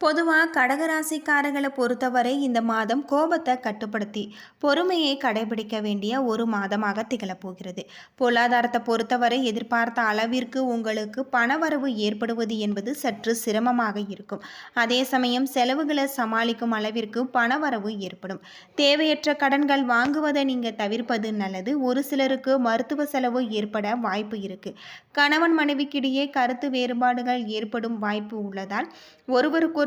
பொதுவாக கடகராசிக்காரர்களை பொறுத்தவரை இந்த மாதம் கோபத்தை கட்டுப்படுத்தி பொறுமையை கடைபிடிக்க வேண்டிய ஒரு மாதமாக திகழப்போகிறது பொருளாதாரத்தை பொறுத்தவரை எதிர்பார்த்த அளவிற்கு உங்களுக்கு பணவரவு ஏற்படுவது என்பது சற்று சிரமமாக இருக்கும். அதே சமயம் செலவுகளை சமாளிக்கும் அளவிற்கு பணவரவு ஏற்படும். தேவையற்ற கடன்கள் வாங்குவதை நீங்கள் தவிர்ப்பது நல்லது. ஒரு சிலருக்கு மருத்துவ செலவு ஏற்பட வாய்ப்பு இருக்கு. கணவன் மனைவிக்கிடையே கருத்து வேறுபாடுகள் ஏற்படும் வாய்ப்பு உள்ளதால்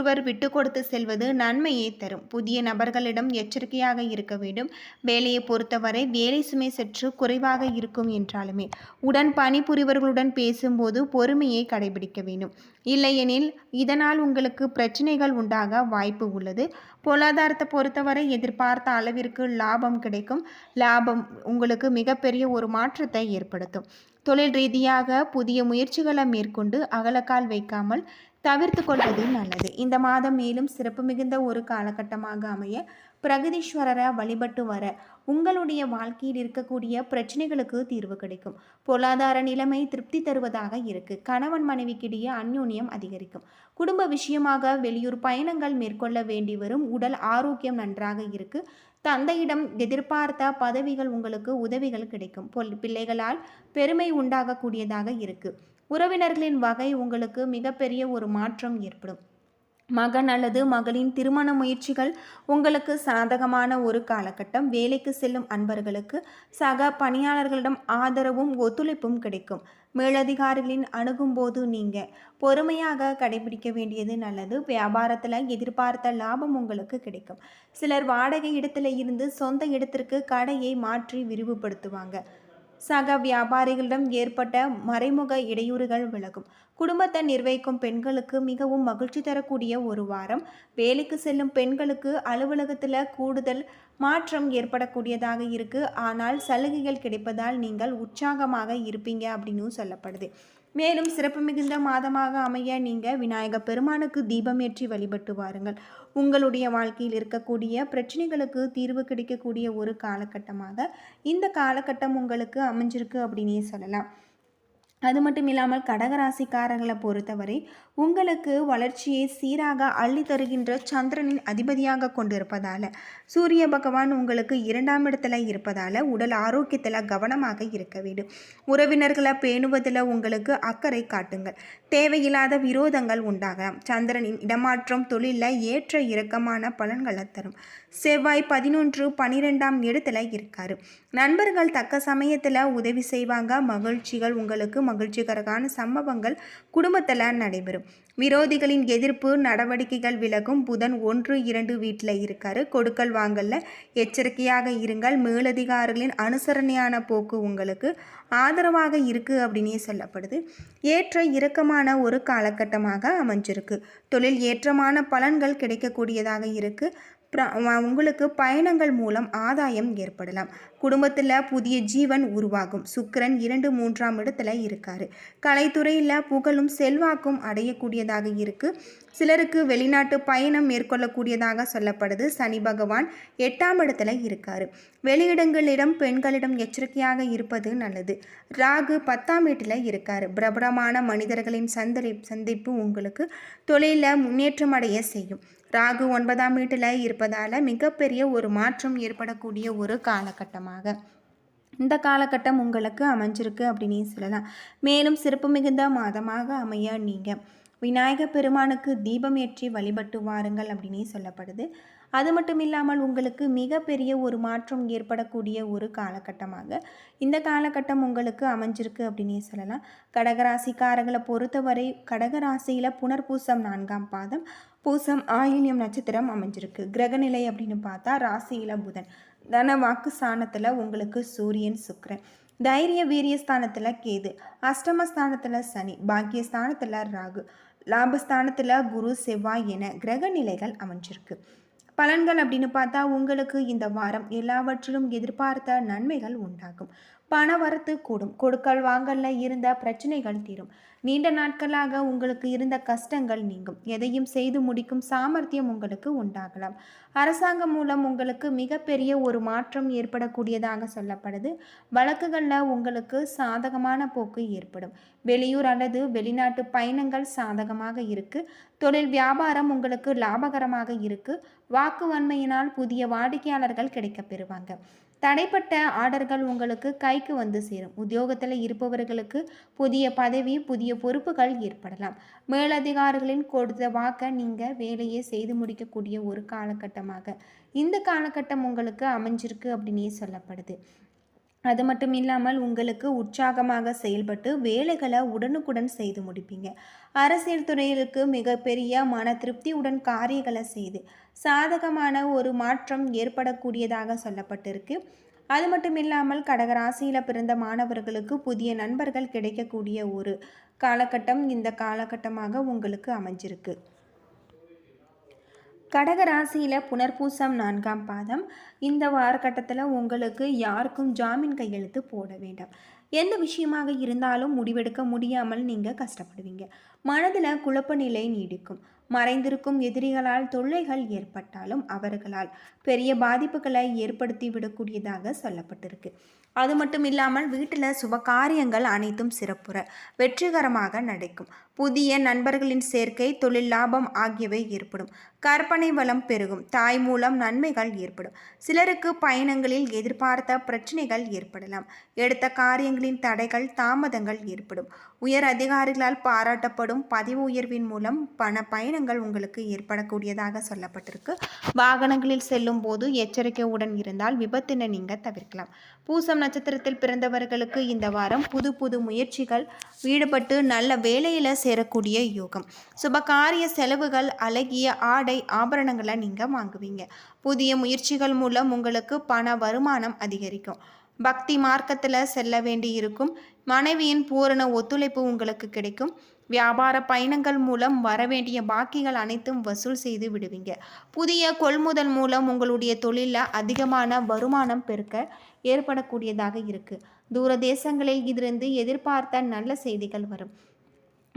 ஒருவருக்கொருவர் விட்டு கொடுத்து செல்வது நன்மையை தரும். புதிய நபர்களிடம் எச்சரிக்கையாக இருக்க வேண்டும். வேலையை பொறுத்தவரை வேலை சுமை சற்று குறைவாக இருக்கும் என்றாலுமே உடன் பணிபுரிவர்களுடன் பேசும்போது பொறுமையை கடைபிடிக்க வேண்டும். இல்லையெனில் இதனால் உங்களுக்கு பிரச்சனைகள் உண்டாக வாய்ப்பு உள்ளது. பொருளாதாரத்தை பொறுத்தவரை எதிர்பார்த்த அளவிற்கு லாபம் கிடைக்கும். லாபம் உங்களுக்கு மிகப்பெரிய ஒரு மாற்றத்தை ஏற்படுத்தும். தொழில் ரீதியாக புதிய முயற்சிகளை மேற்கொண்டு அகலக்கால் வைக்காமல் தவிர்த்து கொள்வது நல்லது. இந்த மாதம் மேலும் சிறப்பு மிகுந்த ஒரு காலகட்டமாக அமைய பிரகதீஸ்வரரை வழிபட்டு வர உங்களுடைய வாழ்க்கையில் இருக்கக்கூடிய பிரச்சனைகளுக்கு தீர்வு கிடைக்கும். பொருளாதார நிலைமை திருப்தி தருவதாக இருக்கு. கணவன் மனைவிக்கிடையே அந்யூன்யம் அதிகரிக்கும். குடும்ப விஷயமாக வெளியூர் பயணங்கள் மேற்கொள்ள வேண்டி வரும். உடல் ஆரோக்கியம் நன்றாக இருக்கு. தந்தையிடம் எதிர்பார்த்த பதவிகள் உங்களுக்கு உதவிகள் கிடைக்கும். பொல் பிள்ளைகளால் பெருமை உண்டாகக்கூடியதாக இருக்குது உறவினர்களின் வகை உங்களுக்கு மிகப்பெரிய ஒரு மாற்றம் ஏற்படும். மகன் அல்லது மகளின் திருமண முயற்சிகள் உங்களுக்கு சாதகமான ஒரு காலகட்டம். வேலைக்கு செல்லும் அன்பர்களுக்கு சக பணியாளர்களிடம் ஆதரவும் ஒத்துழைப்பும் கிடைக்கும். மேலதிகாரிகளின் அணுகும்போது நீங்கள் பொறுமையாக கடைபிடிக்க வேண்டியது நல்லது. வியாபாரத்தில் எதிர்பார்த்த லாபம் உங்களுக்கு கிடைக்கும். சிலர் வாடகை இடத்துல இருந்து சொந்த இடத்திற்கு கடையை மாற்றி விரிவுபடுத்துவாங்க. சக வியாபாரிகளிடம் ஏற்பட்ட மறைமுக இடையூறுகள் விலகும். குடும்பத்தை நிர்வகிக்கும் பெண்களுக்கு மிகவும் மகிழ்ச்சி தரக்கூடிய ஒரு வாரம். வேலைக்கு செல்லும் பெண்களுக்கு அலுவலகத்தில் கூடுதல் மாற்றம் ஏற்படக்கூடியதாக இருக்குது ஆனால் சலுகைகள் கிடைப்பதால் நீங்கள் உற்சாகமாக இருப்பீங்க அப்படின்னு சொல்லப்படுது. மேலும் சிறப்பு மிகுந்த மாதமாக அமைய நீங்கள் விநாயக பெருமானுக்கு தீபமேற்றி வழிபட்டு வாருங்கள். உங்களுடைய வாழ்க்கையில் இருக்கக்கூடிய பிரச்சனைகளுக்கு தீர்வு கிடைக்கக்கூடிய ஒரு காலகட்டமாக இந்த காலகட்டம் உங்களுக்கு அமைஞ்சிருக்கு அப்படின்னே சொல்லலாம். அது மட்டும் இல்லாமல் கடகராசிக்காரர்களை பொறுத்தவரை உங்களுக்கு வளர்ச்சியை சீராக அள்ளி தருகின்ற சந்திரனின் அதிபதியாக கொண்டிருப்பதால் சூரிய பகவான் உங்களுக்கு இரண்டாம் இடத்துல இருப்பதால் உடல் ஆரோக்கியத்தில் கவனமாக இருக்க வேண்டும். உறவினர்களை பேணுவதில் உங்களுக்கு அக்கறை காட்டுங்கள். தேவையில்லாத விரோதங்கள் உண்டாகலாம். சந்திரனின் இடமாற்றம் தொழிலில் ஏற்ற இறக்கமான பலன்களை தரும். செவ்வாய் பதினொன்று பனிரெண்டாம் இடத்துல இருக்காரு. நண்பர்கள் தக்க சமயத்தில் உதவி செய்வாங்க. மகிழ்ச்சிகள் உங்களுக்கு மகிழ்ச்சிகரமான சம்பவங்கள் குடும்பத்தில் நடைபெறும். விரோதிகளின் எதிர்ப்பு நடவடிக்கைகள் விலகும். புதன் ஒன்று இரண்டு வீட்டில் இருக்காரு. கொடுக்கல் வாங்கல்ல. எச்சரிக்கையாக இருங்கள். மேலதிகாரிகளின் அனுசரணையான போக்கு உங்களுக்கு ஆதரவாக இருக்குது அப்படின்னே சொல்லப்படுது. ஏற்ற இறக்கமான ஒரு காலகட்டமாக அமைஞ்சிருக்கு. தொழில் ஏற்றமான பலன்கள் கிடைக்கக்கூடியதாக இருக்குது உங்களுக்கு பயணங்கள் மூலம் ஆதாயம் ஏற்படலாம். குடும்பத்தில் புதிய ஜீவன் உருவாகும். சுக்கரன் இரண்டு மூன்றாம் இடத்துல இருக்காரு. கலைத்துறையில் புகழும் செல்வாக்கும் அடையக்கூடியதாக இருக்கு. சிலருக்கு வெளிநாட்டு பயணம் மேற்கொள்ளக்கூடியதாக சொல்லப்படுது. சனி பகவான் எட்டாம் இடத்துல இருக்காரு. வெளியிடங்களிடம் பெண்களிடம் எச்சரிக்கையாக இருப்பது நல்லது. ராகு பத்தாம் வீட்டில் இருக்காரு. பிரபலமான மனிதர்களின் சந்தரி சந்திப்பு உங்களுக்கு தொழிலில் முன்னேற்றம் அடைய செய்யும். ராகு ஒன்பதாம் வீட்டில் இருப்பதால் மிகப்பெரிய ஒரு மாற்றம் ஏற்படக்கூடிய ஒரு காலகட்டமாக. இந்த காலகட்டம் உங்களுக்கு அமைஞ்சிருக்கு அப்படின்னு சொல்லலாம். மேலும் சிறப்பு மிகுந்த மாதமாக அமைய நீங்கள் விநாயக பெருமானுக்கு தீபம் ஏற்றி வழிபட்டு வாருங்கள் அப்படின்னு சொல்லப்படுது. அது மட்டும் இல்லாமல் உங்களுக்கு மிகப்பெரிய ஒரு மாற்றம் ஏற்படக்கூடிய ஒரு காலகட்டமாக இந்த காலகட்டம் உங்களுக்கு அமைஞ்சிருக்கு அப்படின்னு சொல்லலாம். கடகராசிக்காரர்களை பொறுத்தவரை கடகராசியில் புனர்பூசம் நான்காம் பாதம் பூசம் ஆயில்யம் நட்சத்திரம் அமைஞ்சிருக்கு. கிரகநிலை அப்படின்னு பார்த்தா ராசியில் புதன். தன வாக்கு ஸ்தானத்தில் உங்களுக்கு சூரியன் சுக்கரன். தைரிய வீரிய ஸ்தானத்தில் கேது. அஷ்டமஸ்தானத்தில் சனி. பாக்கியஸ்தானத்தில் ராகு. லாபஸ்தானத்தில் குரு செவ்வாய் என கிரக நிலைகள் அமைஞ்சிருக்கு. பலன்கள் அப்படின்னு பார்த்தா உங்களுக்கு இந்த வாரம் எல்லாவற்றிலும் எதிர்பார்த்த நன்மைகள் உண்டாகும். பண வரத்து கூடும். கொடுக்கல் வாங்கல்ல இருந்த பிரச்சனைகள் தீரும். நீண்ட நாட்களாக உங்களுக்கு இருந்த கஷ்டங்கள் நீங்கும். எதையும் செய்து முடிக்கும் சாமர்த்தியம் உங்களுக்கு உண்டாகலாம். அரசாங்கம் மூலம் உங்களுக்கு மிகப்பெரிய ஒரு மாற்றம் ஏற்படக்கூடியதாக சொல்லப்படுது. வழக்குகளில் உங்களுக்கு சாதகமான போக்கு ஏற்படும். வெளியூர் அல்லது வெளிநாட்டு பயணங்கள் சாதகமாக இருக்கு. தொழில் வியாபாரம் உங்களுக்கு லாபகரமாக இருக்கு. வாக்குவன்மையினால் புதிய வாடிக்கையாளர்கள் கிடைக்கப் பெறுவாங்க. தடைப்பட்ட ஆர்டர்கள் உங்களுக்கு கைக்கு வந்து சேரும். உத்தியோகத்தில் இருப்பவர்களுக்கு புதிய பதவி புதிய பொறுப்புகள் ஏற்படலாம். மேலதிகாரிகளின் கொடுத்த வாக்க நீங்கள் வேலையை செய்து முடிக்கக்கூடிய ஒரு காலகட்டமாக. இந்த காலகட்டம் உங்களுக்கு அமைஞ்சிருக்கு அப்படின்னே சொல்லப்படுது. அது மட்டும் இல்லாமல் உங்களுக்கு உற்சாகமாக செயல்பட்டு வேலைகளை உடனுக்குடன் செய்து முடிப்பீங்க. அரசியல் துறையிற்கு மிகப்பெரிய மன திருப்தியுடன் காரியங்களை செய்து சாதகமான ஒரு மாற்றம் ஏற்படக்கூடியதாக சொல்லப்பட்டிருக்கு. அது மட்டும் இல்லாமல் கடகராசியில் பிறந்த மாணவர்களுக்கு புதிய நண்பர்கள் கிடைக்கக்கூடிய ஒரு காலகட்டம் இந்த காலகட்டமாக உங்களுக்கு அமைஞ்சிருக்கு. கடக ராசியில் புனர்பூசம் நான்காம் பாதம். இந்த வாரக்கட்டத்தில் உங்களுக்கு யாருக்கும் ஜாமீன் கையெழுத்து போட வேண்டாம். எந்த விஷயமாக இருந்தாலும் முடிவெடுக்க முடியாமல் நீங்கள் கஷ்டப்படுவீங்க. மனதில் குழப்ப நிலை நீடிக்கும். மறைந்திருக்கும் எதிரிகளால் தொல்லைகள் ஏற்பட்டாலும் அவர்களால் பெரிய பாதிப்புகளை ஏற்படுத்தி விடக்கூடியதாக சொல்லப்பட்டிருக்கு. அது மட்டும் இல்லாமல் வீட்டில் சுப காரியங்கள் அனைத்தும் சிறப்புற வெற்றிகரமாக நடக்கும். புதிய நண்பர்களின் சேர்க்கை தொழில் லாபம் ஆகியவை ஏற்படும். கற்பனை வளம் பெருகும். தாய் மூலம் நன்மைகள் ஏற்படும். சிலருக்கு பயணங்களில் எதிர்பார்த்த பிரச்சனைகள் ஏற்படலாம். எடுத்த காரியங்களின் தடைகள் தாமதங்கள் ஏற்படும். உயர் அதிகாரிகளால் பாராட்டப்படும் பதிவு உயர்வின் மூலம் பண பயணங்கள் உங்களுக்கு ஏற்படக்கூடியதாக சொல்லப்பட்டிருக்கு. வாகனங்களில் செல்லும் போது எச்சரிக்கையுடன் இருந்தால் விபத்தினை நீங்கள் தவிர்க்கலாம். பூசம் நட்சத்திரத்தில் பிறந்தவர்களுக்கு இந்த வாரம் புது புது முயற்சிகள் ஈடுபட்டு நல்ல வேலையில் சேரக்கூடிய யோகம். சுபகாரிய செலவுகள் அழகிய ஆடை ஆபரணங்களை நீங்கள் வாங்குவீங்க. புதிய முயற்சிகள் மூலம் உங்களுக்கு பண வருமானம் அதிகரிக்கும். பக்தி மார்க்கத்தில் செல்ல வேண்டி இருக்கும் மனைவியின் பூரண ஒத்துழைப்பு உங்களுக்கு கிடைக்கும். வியாபார பயணங்கள் மூலம் வரவேண்டிய பாக்கிகள் அனைத்தும் வசூல் செய்து விடுவீங்க. புதிய கொள்முதல் மூலம் உங்களுடைய தொழிலில் அதிகமான வருமானம் பெருக்க ஏற்படக்கூடியதாக இருக்குது தூர தேசங்களில் இருந்து எதிர்பார்த்த நல்ல செய்திகள் வரும்.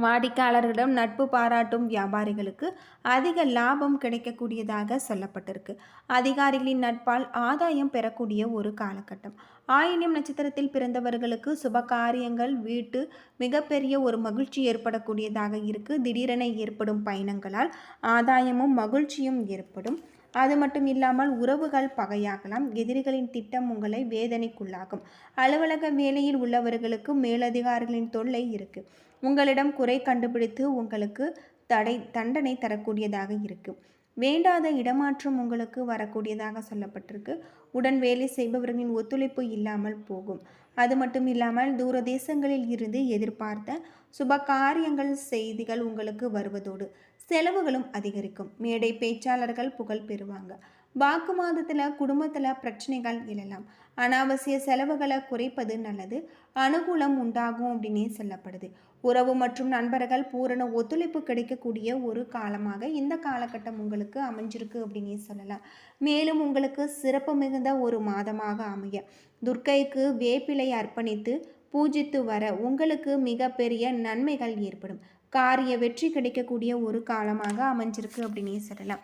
வாடிக்கையாளர்களிடம் நட்பு பாராட்டும் வியாபாரிகளுக்கு அதிக லாபம் கிடைக்கக்கூடியதாக சொல்லப்பட்டிருக்கு. அதிகாரிகளின் நட்பால் ஆதாயம் பெறக்கூடிய ஒரு காலகட்டம். ஆயினியம் நட்சத்திரத்தில் பிறந்தவர்களுக்கு சுப காரியங்கள் வீட்டு மிகப்பெரிய ஒரு மகிழ்ச்சி ஏற்படக்கூடியதாக இருக்கு. திடீரென ஏற்படும் பயணங்களால் ஆதாயமும் மகிழ்ச்சியும் ஏற்படும். அது மட்டும் இல்லாமல் உறவுகள் பகையாகலாம். எதிரிகளின் திட்டம் உங்களை வேதனைக்குள்ளாகும் அலுவலக வேலையில் உள்ளவர்களுக்கு மேலதிகாரிகளின் தொல்லை இருக்குது உங்களிடம் குறை கண்டுபிடித்து உங்களுக்கு தடை தண்டனை தரக்கூடியதாக இருக்குது வேண்டாத இடமாற்றம் உங்களுக்கு வரக்கூடியதாக சொல்லப்பட்டிருக்கு. உடன் வேலை செய்பவர்களின் ஒத்துழைப்பு இல்லாமல் போகும். அது மட்டும் இல்லாமல் தூர தேசங்களில் இருந்து எதிர்பார்த்த சுப காரியங்கள் செய்திகள் உங்களுக்கு வருவதோடு செலவுகளும் அதிகரிக்கும். மேடை பேச்சாளர்கள் புகழ் பெறுவாங்க. வாக்கு மாதத்தில் குடும்பத்தில் பிரச்சனைகள் எழலாம். அனாவசிய செலவுகளை குறைப்பது நல்லது. அனுகூலம் உண்டாகும் அப்படின்னே சொல்லப்படுது. உறவு மற்றும் நண்பர்கள் பூரண ஒத்துழைப்பு கிடைக்கக்கூடிய ஒரு காலமாக இந்த காலகட்டம் உங்களுக்கு அமைஞ்சிருக்கு அப்படின்னே சொல்லலாம். மேலும் உங்களுக்கு சிறப்பு மிகுந்த ஒரு மாதமாக அமைய. துர்க்கைக்கு வேப்பிலை அர்ப்பணித்து பூஜித்து வர உங்களுக்கு மிகப்பெரிய நன்மைகள் ஏற்படும். காரிய வெற்றி கிடைக்கக்கூடிய ஒரு காலமாக அமைஞ்சிருக்கு அப்படின்னே சொல்லலாம்.